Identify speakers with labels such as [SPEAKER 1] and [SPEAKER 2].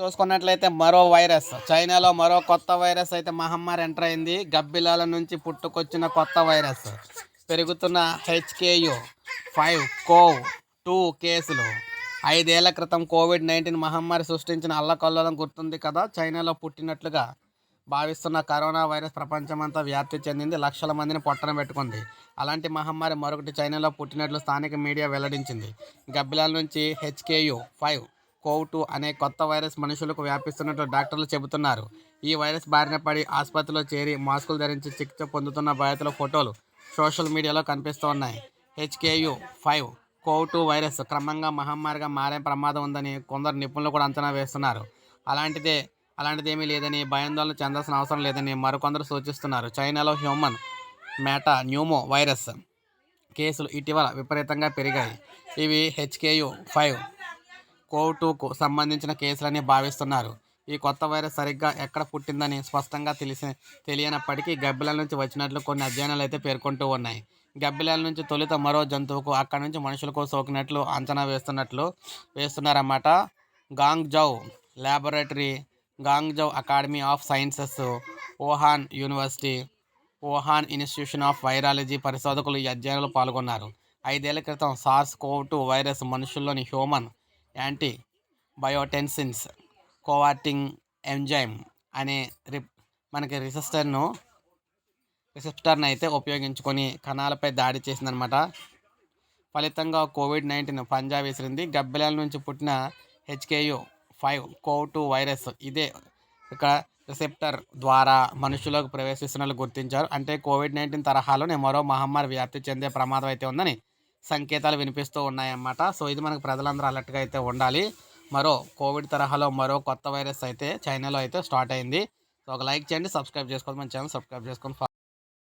[SPEAKER 1] చూసుకున్నట్లయితే మరో వైరస్. చైనాలో మరో కొత్త వైరస్ అయితే మహమ్మారి ఎంటర్ అయింది. గబ్బిలాల నుంచి పుట్టుకొచ్చిన కొత్త వైరస్. పెరుగుతున్న హెచ్కేయు ఫైవ్ కోవ్ టూ కేసులు. ఐదేళ్ళ క్రితం కోవిడ్ నైన్టీన్ మహమ్మారి సృష్టించిన అల్లకల్లోలం గుర్తుంది కదా? చైనాలో పుట్టినట్లుగా భావిస్తున్న కరోనా వైరస్ ప్రపంచమంతా వ్యాప్తి చెందింది. లక్షల మందిని పొట్టన పెట్టుకుంది. అలాంటి మహమ్మారి మరొకటి చైనాలో పుట్టినట్లు స్థానిక మీడియా వెల్లడించింది. గబ్బిలాల నుంచి హెచ్కేయు ఫైవ్ కోవ్ టూ అనే కొత్త వైరస్ మనుషులకు వ్యాపిస్తున్నట్లు డాక్టర్లు చెబుతున్నారు. ఈ వైరస్ బారిన పడి ఆసుపత్రిలో చేరి మాస్కులు ధరించి చికిత్స పొందుతున్న బాధితుల ఫోటోలు సోషల్ మీడియాలో కనిపిస్తూ ఉన్నాయి HKU five CoV two virus క్రమంగా మహమ్మారిగా మారే ప్రమాదం ఉందని కొందరు నిపుణులు కూడా అంచనా వేస్తున్నారు. అలాంటిదే అలాంటిదేమీ లేదని భయాందోళన చెందాల్సిన అవసరం లేదని మరికొందరు సూచిస్తున్నారు. చైనాలో హ్యూమన్ మేటా న్యూమో వైరస్ కేసులు ఇటీవల విపరీతంగా పెరిగాయి. ఇవి హెచ్కేయు ఫైవ్ కోవ్ టూకు సంబంధించిన కేసులని భావిస్తున్నారు. ఈ కొత్త వైరస్ సరిగ్గా ఎక్కడ పుట్టిందని స్పష్టంగా తెలిసి తెలియనప్పటికీ గబ్బిలాల నుంచి వచ్చినట్లు కొన్ని అధ్యయనాలు అయితే పేర్కొంటూ ఉన్నాయి. గబ్బిలాల నుంచి తొలుత మరో జంతువుకు అక్కడి నుంచి మనుషులకు సోకినట్లు అంచనా వేస్తున్నట్లు వేస్తున్నారన్నమాట. Guangzhou laboratory Guangzhou academy of sciences Wuhan university Wuhan institution of virology పరిశోధకులు ఈ అధ్యయనంలో పాల్గొన్నారు. ఐదేళ్ళ క్రితం సార్స్ కోవ్ టూ వైరస్ మనుషుల్లోని human angiotensin converting enzyme అనే రి మనకి రిసిస్టర్ను రిసెప్టర్ని అయితే ఉపయోగించుకొని కణాలపై దాడి చేసిందనమాట ఫలితంగా కోవిడ్ నైన్టీన్ పంజా విసిరింది. గబ్బిలాల నుంచి పుట్టిన HKU five CoV two virus ఇదే ఇక్కడ రిసెప్టర్ ద్వారా మనుషులకు ప్రవేశిస్తున్నట్లు గుర్తించారు. అంటే కోవిడ్ నైన్టీన్ తరహాలోనే మరో మహమ్మారి వ్యాప్తి చెందే ప్రమాదం అయితే ఉందని సంకేతాలు వినిపిస్తూ ఉన్నాయన్నమాట. సో ఇది మనకు ప్రజలందరూ అలర్ట్గా అయితే ఉండాలి. మరో కోవిడ్ తరహాలో మరో కొత్త వైరస్ అయితే చైనాలో అయితే స్టార్ట్ అయింది. సో ఒక లైక్ చేయండి సబ్స్క్రైబ్ చేసుకోండి మన ఛానల్ సబ్స్క్రైబ్ చేసుకొని